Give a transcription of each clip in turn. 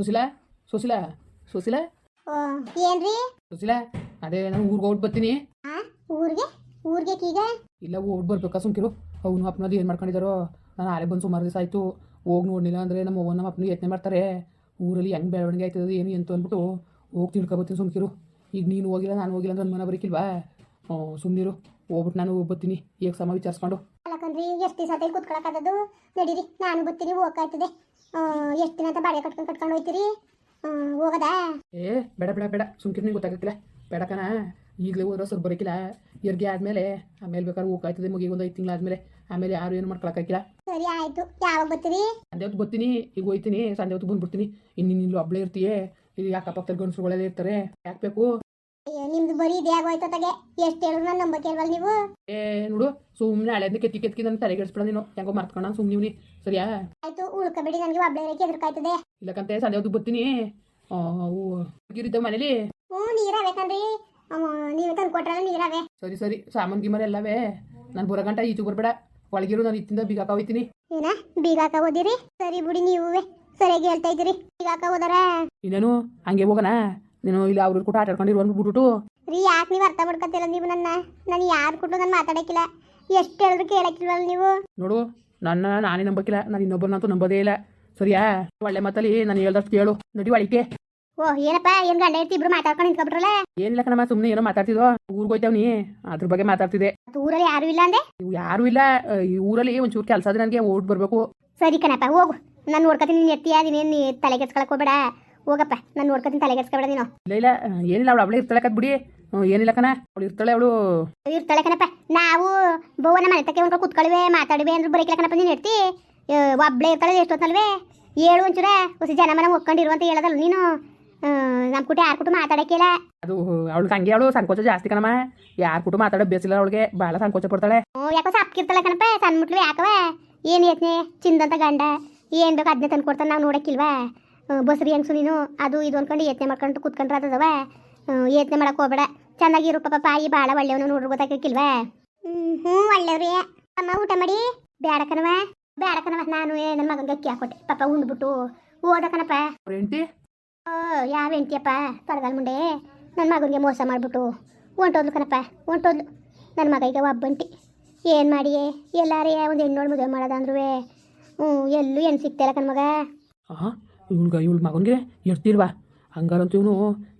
ಸುಶೀಲಾ ಸುಶೀಲಾ ಸುಶೀಲಾ. ಏನ್ರಿ? ಸುಶೀಲಾ ಅದೇ ನಾನು ಊರಿಗೆ ಹೋಗಿ ಬರ್ತೀನಿ. ಊರ್ಗೆ? ಊರಿಗೆ ಈಗ? ಇಲ್ಲ ಹೋಗಿ ಬರ್ಬೇಕಾ ಸುಮ್ಕಿರು? ಅವನು ಅಪ್ಪನದು ಏನು ಮಾಡ್ಕೊಂಡಿದಾರೋ? ನಾನು ಆಲೆ ಬಂದು ಸುಮಾರು ದಿವಸ ಆಯ್ತು. ಹೋಗಿ ನೋಡಲಿಲ್ಲ ಅಂದ್ರೆ ನಮ್ಮ ಅವ್ವ ನಮ್ಮ ಅಪ್ಪನ ಯತ್ನೆ ಮಾಡ್ತಾರೆ. ಊರಲ್ಲಿ ಹೆಂಗ್ ಬೆಳವಣಿಗೆ ಆಯ್ತದ ಏನು ಅಂತ ಅಂದ್ಬಿಟ್ಟು ಹೋಗಿ ತಿಳ್ಕೊಬತ್ತೀನಿ ಸುಮ್ಕಿರು. ಈಗ ನೀನು ಹೋಗಿಲ್ಲ ನಾನು ಹೋಗಿಲ್ಲ ಅಂದ್ರೆ ಮನ ಬರೀಕಿಲ್ವಾ? ಸುಮ್ಮನಿರು ಹೋಗ್ಬಿಟ್ಟು ನಾನು ಬರ್ತೀನಿ. ಈಗ ಸಮ ವಿಚಾರಿಸ್ಕೊಂಡು. ಎಷ್ಟು ದಿವಸ ಕುತ್ಕೊಳಕ್ ಆದದ್ದು? ನಡೀರಿ ನಾನು ಬರ್ತೀನಿ ಹೋಗಾಯ್ತದೆ ಎಷ್ಟು ದಿನ ಅಂತ ಬಾಡಿಗೆ ಕಟ್ಕೊಂಡು ಕಟ್ಕೊಂಡು ಹೋಯ್ತೀರಿ? ಹೋಗದಾ? ಏ ಬೇಡ ಬೇಡ ಬೇಡ. ಸುಮ್ಕಿರು ಗೊತ್ತಾಗತ್ತಿಲ್ಲ. ಗೊತ್ತಾಗಕ್ಕಿಲ್ಲ ಬೇಡ ಕಣ. ಈಗಲೇ ಹೋದ್ರೆ ಸ್ವಲ್ಪ ಬರೋಕಿಲ್ಲ. ಇರ್ಗೆ ಆದಮೇಲೆ ಆಮೇಲೆ ಬೇಕಾದ್ರೆ ಹೋಗ್ಕಾಯ್ತದೆ ಮುಗಿಗೆ ಒಂದು ಐದು ತಿಂಗಳಾದ್ಮೇಲೆ ಆಮೇಲೆ ಯಾರು ಏನು ಮಾಡ್ಕೊಳಕ್ಕಾಗಿಲ್ಲ. ಸರಿ ಆಯ್ತು. ಯಾವಾಗ ಬರ್ತೀರಿ? ಸಂಜೆ ಹೊತ್ತು ಬರ್ತೀನಿ. ಈಗ ಹೋಯ್ತೀನಿ. ಸಂಜೆ ಹೊತ್ತು ಬಂದ್ಬಿಡ್ತೀನಿ. ಇನ್ನು ನೀನು ಇರ್ತೀಯೇ. ಇಲ್ಲಿ ಅಕ್ಕಪಕ್ಕದಲ್ಲಿ ಗಂಡಸ್ರುಗಳೆಲ್ಲ ಇರ್ತಾರೆ. ಯಾಕೆ ಬೇಕು? ಅಯ್ಯೋ ನಿಮ್ದು ಬರೀ ಇದೇ ಆಗೋಯ್ತು ತಗೆ. ಎಷ್ಟು ಹೇಳಿದ್ರು ನಾನು ನಂಬಕ್ಕೆ ಇಲ್ವಲ್ಲ ನೀವು? ಏ ನೋಡು ಸುಮ್ಮನೆ ಹಳೆದ್ನ ಕೆತ್ತಿ ಕೆತ್ತಿ ನನ್ನ ತಲೆಗೆಡ್ಸ್ಬಿಡ ನೀನು. ಹೆಂಗೋ ಮರ್ತ್ಕೊಂಡ ಸುಮ್ಮನೆ ನೀವ್ನಿ ಸರಿಯಾ? ಆಯ್ತು ಉಳ್ಕೊಬೇಡಿ ನನಗೆ ಒಬ್ಳೆ ಇರಕ್ಕೆ ಎದುರ್ಕಾಯ್ತದೆ. ಇಲ್ಲಕಂತೆ ಸಂಜೆ ಹೊತ್ತು ಬರ್ತೀನಿ. ಹುಡುಗಿರಿದ್ದಾವೆ ಮನೇಲಿ? ಹ್ಞೂ ನೀರವೆ ಕಣ್ರಿ. ನೀವು ತಂದು ಕೊಟ್ರಲ್ಲ ನೀರವೆ. ಸರಿ ಸರಿ ಸಾಮಾನು ಗಿಮರ್ ಎಲ್ಲವೇ. ನಾನು ಬರೋ ಗಂಟ ಈಚು ಬರ್ಬೇಡ. ಒಳಗಿರು ನಾನು ಇತ್ತಿಂದ ಬೀಗಾಕ ಹೋಯ್ತೀನಿ. ಏನ ಬೀಗಾಕ ಓದಿರಿ ಸರಿ ಬಿಡಿ ನೀವೇ ಸರಿಯಾಗಿ ಹೇಳ್ತಾ ಇದ್ದೀರಿ. ಬೀಗಾಕ ಓದಾರ ಇನ್ನೇನು ಹಂಗೆ ಹೋಗೋಣ. ನೀನು ಇಲ್ಲಿ ಅವ್ರ ಕೂಡ ಆಟ ಅಂದ್ಬಿಟ್ಟು ರೀ ಯಾಕೆ ನೀವು ಅರ್ಥ ಮಾಡ್ಕೊತಿಲ್ಲ ನೀವು ನನ್ನ? ನಾನು ಯಾರು ಕೊಟ್ಟು ನಾನು ಮಾತಾಡಕ್ಕಿಲ್ಲ. ಎಷ್ಟು ಹೇಳಿದ್ರು ಕೇಳಕ್ಕಿಲ್ವಲ್ಲ ನೀವು? ನೋಡು ನನ್ನ ನಾನೇ ನಂಬಕ್ಕಿಲ್ಲ. ನಾನು ಇನ್ನೊಬ್ಬರನ್ನಂತೂ ನಂಬೋದೇ ಇಲ್ಲ. ಸರಿಯಾ? ಒಳ್ಳೆ ಮಾತಲ್ಲಿ ನಾನು ಹೇಳ್ದಷ್ಟು ಕೇಳು. ನಡಿ ಒಳಿಕೆ ಓ ಏನಪ್ಪ? ಏನ್ ಗಂಡ ಹೆಂಡ್ತಿ ಇಬ್ರು ಮಾತಾಡ್ಕೊಂಡು ನಿಂತ್ಕೊಬಿಟ್ರಲ್ಲ? ಏನಿಲ್ಲ ಕಣಮ್ಮ ಸುಮ್ಮನೆ ಏನೋ ಮಾತಾಡ್ತಿದ್ವೋ. ಊರಿಗೆ ಹೋಯ್ತಾವ್ನಿ ಅದ್ರ ಬಗ್ಗೆ ಮಾತಾಡ್ತಿದ್ದೆ. ಊರಲ್ಲಿ ಯಾರು ಇಲ್ಲ ಅಂದೆ? ಇವು ಯಾರು ಇಲ್ಲ. ಈ ಊರಲ್ಲಿ ಒಂಚೂರು ಕೆಲಸ ಆದ್ರೆ ನನಗೆ ಓಡ್ ಬರಬೇಕು. ಸರಿ ಕಣಪ್ಪ ಹೋಗು. ನಾನು ನೋಡ್ಕೊತೀನಿ ನೀನು ಎತ್ತಿ ನೀನೇನು ತಲೆ ಕೆಡ್ಸ್ಕೊಳಕ್ ಹೋಗ್ಬೇಡ. ಹೋಗಪ್ಪ ನಾನು ನೋಡ್ಕೊತೀನಿ ತಲೆ ಕೆಡ್ಸ್ಕೊಬೇಡ ನೀನು. ಇಲ್ಲ ಇಲ್ಲ ಏನಿಲ್ಲ ಅವಳು ಅವಳೇ ಇರ್ತಾಳೆ ಕತ್ ಬಿಡಿ. ಹ್ಮ್, ಏನಿಲ್ಲ ಕಣ ಅವಳು ಇರ್ತಾಳೆ ಅವಳು. ಇರ್ತಾಳೆ ಕಣಪ್ಪ ನಾವು ಬೋವನ ಮನೆ ತಕ್ಕೆ ಒಂದು ಕುತ್ಕೊಳ್ವೆ ಮಾತಾಡುವೆ ಅಂದ್ರೆ ಬರೀಕಿಲ್ಲ ಕಣಪ್ಪ ನೀನು ಎತ್ತಿ ಒಬ್ಳೆ ಇರ್ತಾಳೆ ಎಷ್ಟೊತ್ತಲ್ವೇ ಹೇಳು ಒಂಚೂರ ಹೊಸ ಜನ ಮನೆ ಒಕ್ಕೊಂಡಿರು ಅಂತ ಹೇಳದಲ್ಲ ನೀನು. ನಮ್ಮ ಕುಟ ಯಾರ ಕುಟು ಮಾತಾಡಕ್ಕಿಲ್ಲ ಅದು ಅವಳು ಹಂಗೆ ಅವಳು ಸಂಕೋಚ ಜಾಸ್ತಿ ಕಣಮ್ಮ. ಯಾರ್ ಕುಟು ಮಾತಾಡೋ ಬೇಸಿಲ್ಲ ಅವಳಿಗೆ ಭಾಳ ಸಂಕೋಚ ಪಡ್ತಾಳೆ. ಹ್ಞೂ ಯಾಕೋ ಸಪ್ಕಿರ್ತಾಳೆ ಕಣಪ್ಪ ಸಣ್ಣ ಮುಟ್ಲು ಯಾಕವ ಏನು ಯತ್ನೆ ಚಿಂದಂತ ಗಂಡ ಏನು ಬೇಕು ಅದನ್ನೇ ತಂದು ಕೊಡ್ತಾನೆ ನಾವು ನೋಡಕ್ಕಿಲ್ವಾ? ಬಸ್ರಿ ಹೆಂಗ್ಸು ನೀನು? ಅದು ಇದು ಅನ್ಕೊಂಡು ಯತ್ನೆ ಮಾಡ್ಕೊಂಡು ಕುತ್ಕೊಂಡ್ರೆ ಅದವ ಯತ್ನೆ ಮಾಡಕ್ ಹೋಗ್ಬೇಡ. ಚೆನ್ನಾಗಿರು ಪಾಪ ಪಾಯಿ ಭಾಳ ಒಳ್ಳೆಯವನು ನೋಡ್ರಿ ಗೊತ್ತಾಗಕ್ಕಿಲ್ವಾ ಹ್ಮ್ ಹ್ಞೂ ಒಳ್ಳೆಯವ್ರಿ ಅಮ್ಮ ಊಟ ಮಾಡಿ? ಬೇಡ ಕಣವ ಬೇಡ ಕಣವ ನಾನು ನನ್ನ ಮಗನಿಗೆ ಅಕ್ಕಿ ಹಾಕೊಟ್ಟೆ. ಪಾಪ ಉಂಡ್ಬಿಟ್ಟು ಓದ ಕಣಪ್ಪ. ಓ ಯಾವ ಹೆಂಡ್ತಿಯಪ್ಪ? ತೊಡಗಲ್ ಮುಂಡೆ ನನ್ನ ಮಗನಿಗೆ ಮೋಸ ಮಾಡಿಬಿಟ್ಟು ಒಂಟೋದ್ಲು ಕಣಪ್ಪ. ಒಂಟೋದ್ಲು ನನ್ನ ಮಗ ಈಗ ಒಬ್ಬಂಟಿ. ಏನು ಮಾಡಿ ಎಲ್ಲಾರೇ ಒಂದು ಹೆಣ್ಣು ಮದುವೆ ಮಾಡೋದಂದ್ರೂ ಹ್ಞೂ ಎಲ್ಲೂ ಏನು ಸಿಗ್ತಾಯಿಲ್ಲ ಕಣ್ಮಗ ಇವಳ್ಗ ಇವಳ ಮಗನಿಗೆ ಇರ್ತಿಲ್ವಾ? ಹಂಗಾರಂತ ಇವನು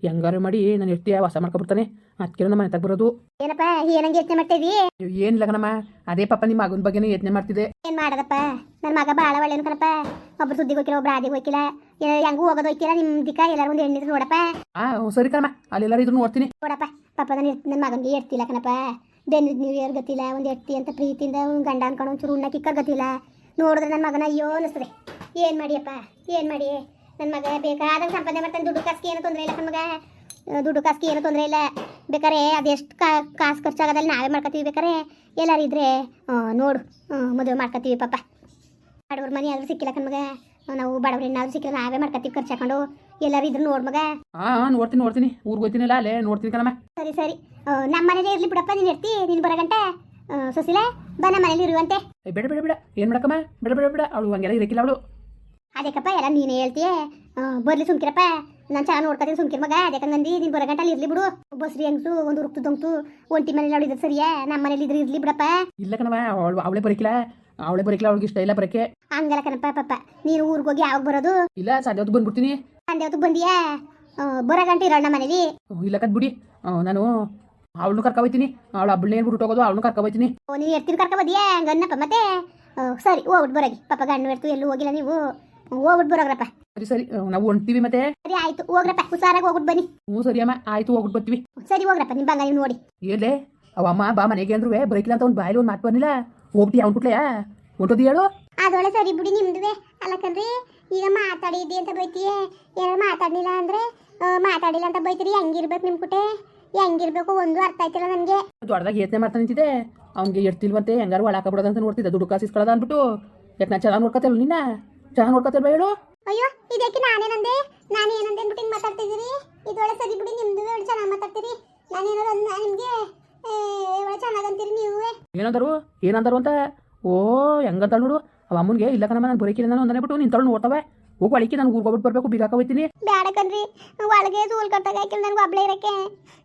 ಹೆಂಗಾರ ಮಾಡಿ ನಾನು ಇರ್ತೀಯ ವಾಸ ಮಾಡ್ಕೊಬಿಡ್ತಾನೆ. ಅದಕ್ಕೆ ನಮ್ಮ ಮನೆ ಬರೋದು? ಏನಪ್ಪ ಏನಂಗೆ ಯೋಚನೆ ಮಾಡ್ತಾಯಿದ್ದಿ ಏನಿಲ್ಲ ಕಣಮ್ಮ ಅದೇ ಪಾಪ ನಿಮ್ಮ ಮಗನ ಬಗ್ಗೆನೇ ಯೋಚನೆ ಮಾಡ್ತಿದೆ ಏನು ಮಾಡದಪ್ಪ? ನನ್ನ ಮಗ ಭಾಳ ಒಳ್ಳೆ ಕಣಪ್ಪ. ಒಬ್ರು ಸುದ್ದಿಗೆ ಹೋಗಿಲ್ಲ ಒಬ್ರು ಆದಿಗೆ ಹೋಗಿಲ್ಲ ಹೆಂಗೂ ಹೋಗೋದು ಹೋಗಿಲ್ಲ ನಿಮ್ಮ ದಿಕ್ಕ ಎಲ್ಲರೂ ಒಂದು ಹೆಣ್ಣಿದ್ರು ನೋಡಪ್ಪ. ಹಾ ಸರಿ ಕಣಮ್ಮ. ಅಲ್ಲೆಲ್ಲರೂ ಇದ್ರು ನೋಡ್ತೀನಿ. ನೋಡಪ್ಪ ಪಾಪ ನನ್ನ ನನ್ನ ಮಗನಿಗೆ ಇರ್ತಿಲ್ಲ ಕಣಪ್ಪ. ಬೆನ್ನು ನೀವು ಯಾರು ಗೊತ್ತಿಲ್ಲ ಒಂದು ಎತ್ತಿ ಅಂತ ಪ್ರೀತಿಯಿಂದ ಗಂಡ ಅನ್ಕೊಂಡು ಒಂಚೂರು ಉಣ್ಣ ಕಿಕ್ಕರ್ ಗೊತ್ತಿಲ್ಲ. ನೋಡಿದ್ರೆ ನನ್ನ ಮಗನ ಅಯ್ಯೋ ಅನ್ನಿಸ್ತದೆ. ಏನು ಮಾಡಿಯಪ್ಪ? ಏನು ಮಾಡಿ? ನನ್ನ ಮಗ ಬೇಕಾದಾಗ ಸಂಪಾದನೆ ಮಾಡ್ತಾನೆ. ದುಡ್ಡು ಕಾಸಿಗೆ ಏನು ತೊಂದರೆ ಇಲ್ಲ ನನ್ನ ಮಗ. ದುಡ್ಡು ಕಾಸಿಗೆ ಏನು ತೊಂದರೆ ಇಲ್ಲ. ಬೇಕಾರೆ ಅದೆಷ್ಟು ಕಾಸು ಖರ್ಚಾಗೋದಲ್ಲಿ ನಾವೇ ಮಾಡ್ಕೊತೀವಿ ಬೇಕಾರೆ. ಎಲ್ಲಾರು ಇದ್ರೆ ನೋಡು. ಮದುವೆ ಮಾಡ್ಕೊತೀವಿ ಪಾಪ. ಬಡವ್ರ ಮನೆ ಆದ್ರೂ ಸಿಕ್ಕಿಲ್ಲ ಕಣ್ ಮಗ. ನಾವು ಬಡವ್ರ ಏನಾದ್ರೂ ಸಿಕ್ಕಿಲ್ಲ ನಾವೇ ಮಾಡ್ಕೊತೀವಿ ಖರ್ಚು ಹಾಕೊಂಡು. ಎಲ್ಲಾರು ಇದ್ರು ನೋಡ್ ಮಗ. ಹಾಂ ನೋಡ್ತೀನಿ ನೋಡ್ತೀನಿ. ಊರಿಗೆ ಹೋಗ್ತೀನಿಲ್ಲ ಅಲ್ಲೇ ನೋಡ್ತೀನಿ ಕಣಮ್ಮ. ಸರಿ ಸರಿ. ನಮ್ಮ ಮನೇಲಿ ಇರ್ಲಿ ಬಿಡಪ್ಪ ನೀನು ಇರ್ತಿ. ನೀನು ಬರಗಂಟೆ ಸುಶೀಲ ಬಾ ನಮ್ಮ ಮನೇಲಿ ಇರುವಂತೆ. ಬಿಡ ಬೇಡ ಬೇಡ ಬೇಡ. ಏನು ಮಾಡಕ್ಕಮ್ಮ? ಬೇಡ ಬೇಡ ಬೇಡ. ಅವಳು ಹಂಗೆಲ್ಲ ಇರಕ್ಕಿಲ್ಲ ಅವಳು. ಅದಕ್ಕಪ್ಪ ಎಲ್ಲ ನೀನೇ ಹೇಳ್ತೀಯ? ಬರ್ಲಿ ಸುಮ್ಕಿರಪ್ಪ. ನಾನು ಚೆನ್ನಾಗಿ ನೋಡ್ಕೊತೀನಿ ಸುಮ್ಕಿರ್ ಮಗ. ಅದಕ್ಕಂಗಂದು ನೀನು ಬರಗಂಟ ಅಲ್ಲಿ ಇರ್ಲಿ ಬಿಡು. ಬಸ್ರಿ ಹೆಂಗ್ಸು ಒಂದು ರುಕ್ತು ದೊಂಗ್ತು. ಒಂಟಿ ಮನೇಲಿ ಅವಳಿದ್ರೆ ಸರಿಯಾ? ನಮ್ಮ ಮನೇಲಿ ಇದ್ರೆ ಇರ್ಲಿ ಬಿಡಪ್ಪ. ಇಲ್ಲ ಕಣವ ಅವಳು ಅವಳೇ ಬರಕಿಲ್ಲ. ಅವಳೇ ಬರಕಿಲ್ಲ ಅವಳಿಗೆ ಇಷ್ಟ ಇಲ್ಲ ಬರಕ್ಕೆ. ಹಂಗಲ್ಲ ಕಣಪ್ಪ ಪಾಪ. ನೀನು ಊರಿಗೆ ಹೋಗಿ ಯಾವಾಗ ಬರೋದು? ಇಲ್ಲ ಸಂಜೆ ಹೊತ್ತು ಬಂದ್ಬಿಡ್ತೀನಿ. ಸಂಜೆ ಹೊತ್ತು ಬಂದಿಯಾ? ಬರ ಬರಗಂಟ ಇರೋಣ ಮನೇಲಿ. ಇಲ್ಲ ಕದ್ ಬಿಡಿ. ನಾನು ಅವಳನ್ನು ಕರ್ಕೊ ಹೋಗ್ತೀನಿ ಅವಳು ಏನು ಬಿಟ್ಟು ಹೋಗೋದು ಅವಳನ್ನು ಕರ್ಕೊ ಹೋಗ್ತೀನಿ ಓ ನೀನು ಎರ್ತೀನಿ ಕರ್ಕ ಬದಿಯಾ ಹಂಗನ್ನಪ್ಪ ಮತ್ತೆ? ಸರಿ ಹೋಗ್ಬಿಟ್ಟು ಬರಗಿ. ಪಾಪ ಗಂಡು ಎರ್ತು ಎಲ್ಲೂ ಹೋಗಿಲ್ಲ ನೀವು. ಹೋಗ್ಬಿಟ್ಟು ಬರೋಗ್ರಪ್ಪ ಸರಿ ಸರಿ. ನಾವು ಹೊಂಟ್ತೀವಿ ಮತ್ತೆ? ಸರಿ ಆಯ್ತು. ಹೋಗ್ರಪ್ಪ ಹುಷಾರಾಗಿ ಹೋಗ್ಬಿಟ್ಟು ಬನ್ನಿ. ಹ್ಞೂ ಸರಿ ಅಮ್ಮ. ಆಯ್ತು ಹೋಗ್ಬಿಟ್ಟು ಬರ್ತೀವಿ. ಸರಿ ಹೋಗ್ರಪ್ಪ ನಿಮ್ಮ ಬಂಗಾರ ನೀವು ನೋಡಿ. ಏನ್ಲೇ? ಅವ ಅಮ್ಮ ಬಾ ಮನೆಗೆ ಅಂದ್ರು ಬರಕಿಲ್ಲ ಅಂತ ಒಂದು ಬಾಯಲ್ಲಿ ಒಂದು ಮಾತು ಬಂದಿಲ್ಲ. ಹೋಗ್ಬಿಟ್ಟು ಅವ್ನು ಬಿಟ್ಲೆಯಾ ಹೊಂಟೋದಿ ಹೇಳು. ಅದೊಳೆ ಸರಿ ಬಿಡಿ ನಿಮ್ದುವೆ. ಅಲ್ಲ ಕಣ್ರಿ ಈಗ ಮಾತಾಡಿದ್ದಿ ಅಂತ ಬೈತೀಯೇ? ಏನಾರು ಮಾತಾಡಲಿಲ್ಲ ಅಂದ್ರೆ ಮಾತಾಡಿಲ್ಲ ಅಂತ ಬೈತೀರಿ? ಹೆಂಗಿರ್ಬೇಕು ನಿಮ್ಮ ಕುಟೆ? ಹೆಂಗಿರ್ಬೇಕು ಒಂದು ಅರ್ಥ ಆಯ್ತಿಲ್ಲ ನನಗೆ. ದೊಡ್ಡದಾಗಿ ಯತ್ನೆ ಮಾಡ್ತಾ ನಿಂತಿದೆ ಅವ್ನಿಗೆ ಎಡ್ತಿಲ್ವಂತೆ ಹೆಂಗಾರು ಒಳಕ ಬಿಡೋದಂತ ನೋಡ್ತಿದ್ದೆ. ದುಡ್ಡು ಕಾಸು ಇಸ್ಕೊಳ್ಳೋದ ಅಂದ್ಬಿಟ್ಟು. ಯಾಕೆ ನಾನು ಚೆನ್ನಾಗಿ ನೋಡ್ಕೊತೇವೆ ನಿನ್ನ? ಚೆನ್ನಾಗಿ ನೋಡ್ಕೊತೇವೆ ಹೇಳು. ಅಯ್ಯೋ ಇದಕ್ಕೆ ನಾನೇನಂದೆ? ನಾನು ಏನಂದೆ ಅಂದ್ಬಿಟ್ಟು ಹಿಂಗೆ ಮಾತಾಡ್ತಿದ್ದೀರಿ? ಇದೊಳೆ ಸರಿ ಬಿಡಿ ನಿಮ್ದು ಒಳ್ಳೆ ಚೆನ್ನಾಗಿ ಮಾತಾಡ್ತೀರಿ. ನಾನೇನಾದ್ರು ಅಂದ ನಿಮಗೆ ಒಳ್ಳೆ ಚೆನ್ನಾಗಂತೀರಿ ನೀವೇ? ಏನಂದರು? ಏನಂದರು ಅಂತ? ಓ ಹೆಂಗಂತ ನೋಡು. ಅವ ಅಮ್ಮನಿಗೆ ಇಲ್ಲ ಕಣಮ್ಮ ನಾನು ಬರೀಕಿಲ್ಲ ನಾನು ಒಂದನೇ ಬಿಟ್ಟು ನಿಂತಳು ನೋಡ್ತವೆ. ಹೋಗಿ ಒಳಕ್ಕೆ ನಾನು ಊರ್ಗೋಗ್ಬಿಟ್ಟು ಬರಬೇಕು ಬೀಗಾಕ ಹೋಗ್ತೀನಿ. ಬೇಡ ಕಣ್ರಿ ಒಳಗೆ ಸೂಲ್ ಕಟ್ಟಾಗ ಹಾಕಿಲ್ಲ ನನಗೆ ಒಬ್ಳೆ ಇರಕ್ಕೆ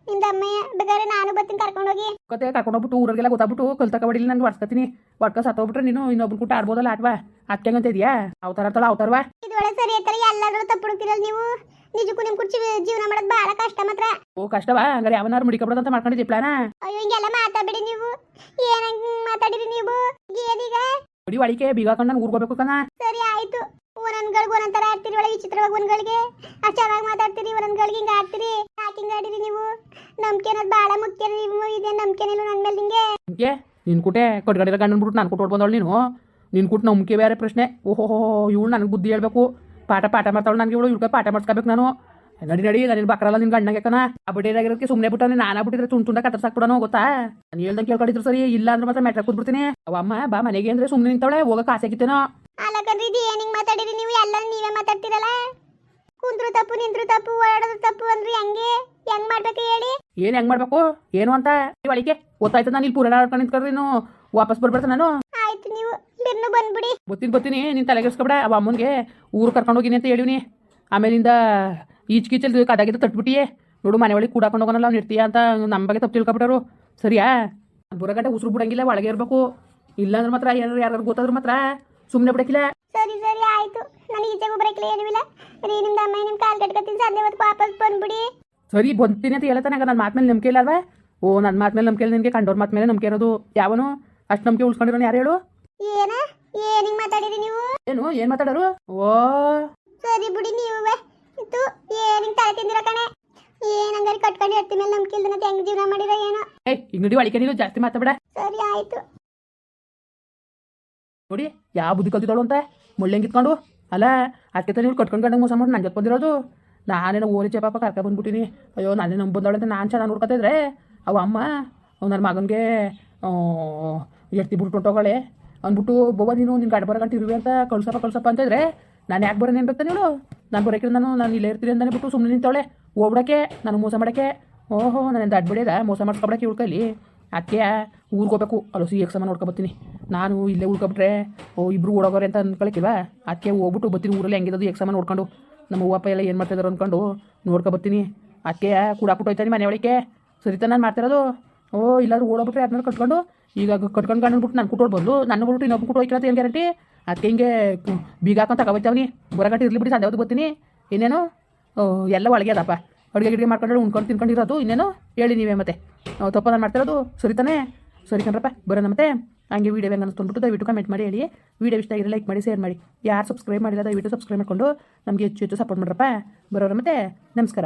ನಿಂದ ಅಮ್ಮಯ್ಯ ಬೇಕಾದ್ರೆ ನಾನು ಬರ್ತೀನಿ ಕರ್ಕೊಂಡೋಗಿ ಕತೆ ಕರ್ಕೊಂಡೋಗ್ಬಿಟ್ಟು ಊರಿಗೆಲ್ಲ ಗೊತ್ತಾಗ್ಬಿಟ್ಟು ಕಲ್ತಕ ಬಡಿಲಿ ನಾನು ಹೊಡ್ಸ್ಕೊತೀನಿ. ಹೊಡ್ಕ ಸತ್ತೋಗ್ಬಿಟ್ರೆ ನೀನು ಇನ್ನೊಬ್ರು ಕೂಟ ಆಡ್ಬೋದಲ್ಲ ಆಟ್ವಾ ಅದಕ್ಕೆ ಅಂತ ಇದೆಯಾ? ಅವತಾರ ತಳ ಅವತಾರವಾ ಇದೊಳ ಸರಿ ಐತರ ಎಲ್ಲರೂ ತಪ್ಪುಡ್ತೀರಲ್ಲ ನೀವು. ನಿಜಕ್ಕೂ ನಿಮ್ ಕುರ್ಚಿ ಜೀವನ ಮಾಡೋದು ಬಹಳ ಕಷ್ಟ ಮಾತ್ರ. ಓ ಕಷ್ಟವಾ ಹಂಗಾರೆ ಯಾವನಾರು ಮುಡಿಕಬಿಡೋದು ಅಂತ ಮಾಡ್ಕೊಂಡಿದ್ದೆ ಪ್ಲಾನ? ಅಯ್ಯೋ ಹಿಂಗೆಲ್ಲ ಮಾತಾಡ್ಬಿಡಿ ನೀವು. ಏನಂಗ್ ಮಾತಾಡಿರಿ ನೀವು? ಏನೀಗ ಬಡಿ ಒಳಿಕೆ ಬೀಗ ಹಾಕೊಂಡು ನಾನು ಊರ್ಗೋಗ್ಬೇಕು ಕಣ. ಸರಿ ಆಯ್ತು. ಒಂದೊಂದ್ಗಳಿಗೆ ಒಂದೊಂದ್ ತರ ಆಡ್ತೀರಿ ಒಳಗೆ ವಿಚಿತ್ರವಾಗಿ ಒಂದ್ಗಳಿಗೆ ಅಷ್ಟು ಚೆನ್ನಾಗಿ ಮಾತಾಡ್ತೀರಿ ಒಂದೊಂದ್ಗಳಿಗೆ ಹಿಂಗ ಆಡ್ತೀರಿ? ಯಾಕೆ ಹಿಂಗ ಆಡಿರಿ ನೀವು? ನಂಬಿಕೆ ಅನ್ನೋದು ಬಹಳ ಮುಖ್ಯ ನೀವು, ಇದೇ ನಂಬಿಕೆನಿಲ್ಲ ನನ್ನ ಮೇಲೆ ನಿಂಗೆ? ನಂಬಿಕೆ? ನಿನ್ ಕುಟೆ ಕಟ್ಗಡಿರ ಗಂಡನ್ ಬಿಟ್ಟು ನಾನು ಕೊಟ್ಟು ಬಂದವಳು ನೀನು? ನಿನ್ ಕುಟ್ ನಂಬಿಕೆ ಬೇರೆ ಪ್ರಶ್ನೆ. ಓಹೋ ಇವಳು ನನಗೆ ಬುದ್ಧಿ ಹೇಳ್ಬೇಕು. ಪಾಠ ಪಾಠ ಮಾಡ್ತಾವಳು ನನಗೆ ಇವಳು ಇವಳು ಪಾಠ ಮಾಡ್ಸ್ಕೋಬೇಕು ನಾನು. ನಡಿ ನಡಿ ನಾನು ಬಕ್ರಲ್ಲ ನಿನ್ ಗಂಡಗೆ ಕಣ ಆ ಬಿಟ್ಟಿರಾಗಿರೋದಕ್ಕೆ ಸುಮ್ಮನೆ ಬಿಟ್ಟು ನಾನು ಬಿಟ್ಟಿದ್ರೆ ತುಂಡು ತುಂಡ ಕತ್ತರ್ಸಾಕ್ಬಿಡೋನು ಗೊತ್ತಾ? ನಾನು ಹೇಳ್ದಂಗೆ ಕೇಳ್ಕೊಂಡಿದ್ರು ಸರಿ, ಇಲ್ಲ ಅಂದ್ರೆ ಮಾತ್ರ ಮೆಟ್ರ ಕೂತ್ಬಿಡ್ತೀನಿ. ಅವ ಅಮ್ಮ, ಬಾ ಮನೆಗೆ ಅಂದ್ರೆ ಸುಮ್ಮನೆ ನಿಂತವಳೆ ಹೋಗಕ್ಕೆ ಆಸೆ ಆಗಿತ್ತೇನೋ ಅಲ್ಲ ರೀ ಇದು ಏನಿಂಗ್ ಮಾತಾಡಿರಿ ನೀವು? ಎಲ್ಲ ನೀವೇ ಮಾತಾಡ್ತೀರಲ್ಲ? ಕುಂದ್ರು ತಪ್ಪು ನಿಂದ್ರು ತಪ್ಪು ಓಡಾಡೋದು ತಪ್ಪು ಅಂದ್ರೆ ಹೆಂಗೆ? ಹೆಂಗ್ ಮಾಡ್ಬೇಕು ಹೇಳಿ? ಏನು ಹೆಂಗ್ ಮಾಡ್ಬೇಕು? ಏನು ಅಂತ? ನೀವು ಅಳಿಕೆ ಗೊತ್ತಾಯ್ತು ನಾನು ಇಲ್ಲಿ ಪೂರ ಆಡ್ಕೊಂಡು ನಿಂತ್ಕೊಂಡ್ರೆ ನೀನು ವಾಪಸ್ ಬರ್ಬಿಡ್ತಾನೆ ನಾನು? ಆಯ್ತು ನೀವು ಬಿರ್ನು ಬಂದ್ಬಿಡಿ. ಗೊತ್ತೀನಿ ಬರ್ತೀನಿ ನೀನು ತಲೆಗೆಡ್ಸ್ಕೊಬೇಡ ಅವ ಅಮ್ಮನ್ಗೆ ಊರು ಕರ್ಕೊಂಡು ಹೋಗಿನಿ ಅಂತ ಹೇಳಿವ್ನಿ. ಆಮೇಲಿಂದ ಈಚ್ ಕೀಚಲ್ ಕದಾಗಿದ್ದು ತಟ್ಬಿಟ್ಟಿಯೇ. ನೋಡು ಮನೆ ಒಳಗೆ ಕೂಡ ಹಾಕೊಂಡು ಅವ್ನು ಇರ್ತೀಯ ಅಂತ ನಮ್ಮ ಬಗ್ಗೆ ತಪ್ಪು ತಿಳ್ಕೊಬಿಟ್ಟರು ಸರಿಯಾ? ಬರೋ ಗಂಟೆ ಉಸಿರು ಬಿಡಂಗಿಲ್ಲ ಒಳಗೆ ಇರಬೇಕು. ಇಲ್ಲಾಂದ್ರೆ ಮಾತ್ರ ಏನಾರು ಯಾರು ಗೊತ್ತಾದ್ರು ಮಾತ್ರ. ಸುಮ್ಮನೆ ಬಿಡಕಿಲ್ಲ ಸರಿ ಸರಿ ಆಯ್ತು. ನನಗೆ ಈಚೆಗೂ ಬರಕಿಲ್ಲ ಏನೂ ಇಲ್ಲ. ರೀ ನಿಮ್ದು ಅಮ್ಮ ನಿಮ್ ಕಾಲ್ ಕಟ್ಕೊತೀನಿ. ಸಂಜೆ ಹೊತ್ತು ವಾಪಸ್ ಬಂದ್ಬಿಡಿ. ಸರಿ ಬಂತೀನಿ ಅಂತ ಹೇಳ್ತಾನೆ. ನನ್ನ ಮಾತು ಮೇಲೆ ನಂಬಿಕೆ ಇಲ್ಲ ಅಲ್ವಾ? ಓ ನನ್ನ ಮಾತು ಮೇಲೆ ನಂಬಿಕೆ ಇಲ್ಲ ನಿನಗೆ. ಕಂಡೋರ್ ಮಾತು ಮೇಲೆ ನಂಬಿಕೆ ಇರೋದು ಯಾವನು? ಅಷ್ಟು ನಂಬಿಕೆ ಉಳ್ಸ್ಕೊಂಡಿರೋನು ಯಾರು ಹೇಳು? ಏನ? ಏನಿಂಗ್ ಮಾತಾಡಿರಿ ನೀವು? ಏನು? ಏನು ಮಾತಾಡೋರು? ಓ. ಸರಿ ಬಿಡಿ ನೀವೇ ಇತ್ತು. ಏನಿಂಗ್ ತಲೆ ತಿಂದಿರ ಕಣೆ? ಏನಂಗಾರಿ ಕಟ್ಕೊಂಡು ಎತ್ತಿ ಮೇಲೆ ನಂಬಿಕೆ ಇಲ್ದನ ಹೆಂಗ್ ಜೀವನ ಮಾಡಿರ ಏನೋ? ಏಯ್ ಈಗ ನೋಡಿ ನೀನು ಜಾಸ್ತಿ ಮಾತಾಡ ಸರಿ ಆಯ್ತು. ನೋಡಿ, ಯಾವ ಬುದ್ಧಿ ಕಲ್ತಿದ್ದಾಳು ಅಂತ? ಮುಳ್ಳಂಗಿತ್ಕೊಂಡು ಅಲ್ಲ ಅದಕ್ಕೆ ನೀವು ಕಟ್ಕೊಂಡು ಕಂಡಂಗೆ ಮೋಸ ಮಾಡಿ ಜೊತೆ ಬಂದಿರೋದು ನಾನೇನೋ ಓರಿ ಪಾಪ ಕರ್ಕ ಬಂದ್ಬಿಟ್ಟಿನಿ. ಅಯ್ಯೋ, ನಾನೇ ನಂಗೆ ಅಂತ ನಾನು ಚೆನ್ನಾಗಿ ನೋಡ್ಕೊತಿದ್ರೆ ಅವ ಅಮ್ಮ ನನ್ನ ಮಗನಿಗೆ ಎತ್ತಿ ಬಿಟ್ಟು ಹೊಂಟೋಗಳೆ ಅಂದ್ಬಿಟ್ಟು ಬೋಬ ನೀನು ನಿನ್ನ ಗಾಡಿ ಬರೋ ಗಂಟೆ ಇರುವೆ ಅಂತ ಕಳ್ಸಪ್ಪ ಕಳ್ಸಪ್ಪ ಅಂತಿದ್ರೆ ನಾನು ಯಾಕೆ ಬರೋಣ ಏನು ಬರ್ತಾನೆ ನಾನು ಬರೋಕೆ ನಾನು ನಾನು ಇಲ್ಲೇ ಇರ್ತೀನಿ ಅಂತಾನೆ ಬಿಟ್ಟು ಸುಮ್ಮನೆ ನಿಂತವಳೆ. ಹೋಗ್ಬಿಡಕ್ಕೆ, ನಾನು ಮೋಸ ಮಾಡೋಕ್ಕೆ. ಓಹೋ ನಾನು ಎಂತ ಅಡ್ಬಿಡಿದ? ಮೋಸ ಮಾಡ್ಸ್ಕೊಬಿಡಕ್ಕೆ ಉಳ್ಕಲ್ಲಿ ಅದಕ್ಕೆ ಊರಿಗೆ ಹೋಗ್ಬೇಕು. ಅಲ್ಲೋ ಸಿ ಎಕ್ಸಮ ನೋಡ್ಕೊಬತ್ತೀನಿ ನಾನು ಇಲ್ಲೇ ಉಳ್ಕೊಬಿಟ್ರೆ ಓ ಇಬ್ಬರು ಓಡೋಗೋರೆ ಅಂತ ಅನ್ಕೊಳಕ್ಕಿಲ್ವಾ ಅದಕ್ಕೆ ಹೋಗ್ಬಿಟ್ಟು ಬರ್ತೀನಿ ಊರಲ್ಲಿ ಹೆಂಗಿರೋದು ಎಕ್ಸಾಮ ನೋಡ್ಕೊಂಡು. ನಮ್ಮ ಅವ್ವಪ್ಪ ಎಲ್ಲ ಏನು ಮಾಡ್ತಿದಾರೋ ಅಂದ್ಕೊಂಡು ನೋಡ್ಕೊಬತ್ತೀನಿ ಅದಕ್ಕೆ ಕೂಡಾಕ್ಬಿಟ್ಟು ಹೋಯ್ತಾನೆ ಮನೆ ಒಳಗೆ ಸರಿತಾ ನಾನು ಮಾಡ್ತಿರೋದು ಓ ಇಲ್ಲಾದ್ರೂ ಓಡೋಗ್ಬಿಟ್ರೆ ಅದನ್ನ ಕಟ್ಕೊಂಡು ಈಗ ಕಟ್ಕೊಂಡು ಗಂಡನ್ಬಿಟ್ಟು ನಾನು ಕುಟ್ಟೋಡ್ ನನ್ನ ಬಿಟ್ಟು ಇನ್ನೊಬ್ಬ ಕುಟ್ಟು ಹೋಯ್ತಿರೋದು ಏನು ಗ್ಯಾರಂಟಿ ಅದಕ್ಕೆ ಹಿಂಗೆ ಬೀಗ ಹಾಕೊಂಡು ನೀ ಬರಗಟ್ಟಿ ಇರ್ಲಿ ಬಿಡಿ, ಸಂಜೆ ಬರ್ತೀನಿ. ಇನ್ನೇನು? ಎಲ್ಲ ಒಳಗೆ ಅದಪ್ಪ. ಅಡುಗೆ ಗಿಡಿಗೆ ಮಾಡ್ಕೊಂಡು ಉಣ್ಕೊಂಡು ತಿನ್ಕೊಂಡಿರೋದು. ಇನ್ನೇನು? ಹೇಳಿ ನೀವೇ ಮತ್ತೆ. ತಪ್ಪ ನಾನು ಮಾಡ್ತಿರೋದು. ಸರಿ ತಾನೇ? ಸರಿ ಕಣ್ರಪ್ಪ, ಬರೋಣ ಮತ್ತೆ. ಹಂಗೆ ವೀಡಿಯೋ ಹೆಂಗೆ ಅನಿಸ್ಕೊಂಡ್ಬಿಟ್ಟು ದಯವಿಟ್ಟು ಕಮೆಂಟ್ ಮಾಡಿ, ಹೇಳಿ. ವೀಡಿಯೋ ಇಷ್ಟ ಆಗಿರೋ ಲೈಕ್ ಮಾಡಿ ಶೇರ್ ಮಾಡಿ. ಯಾರು ಸಬ್ಸ್ಕ್ರೈಬ್ ಮಾಡಿಲ್ಲ, ದಯವಿಟ್ಟು ಸಬ್ಸ್ಕ್ರೈಬ್ ಮಾಡಿಕೊಂಡು ನಮಗೆ ಹೆಚ್ಚು ಹೆಚ್ಚು ಸಪೋರ್ಟ್ ಮಾಡ್ರಪ್ಪ. ಬರೋರ ಮತ್ತೆ, ನಮಸ್ಕಾರ.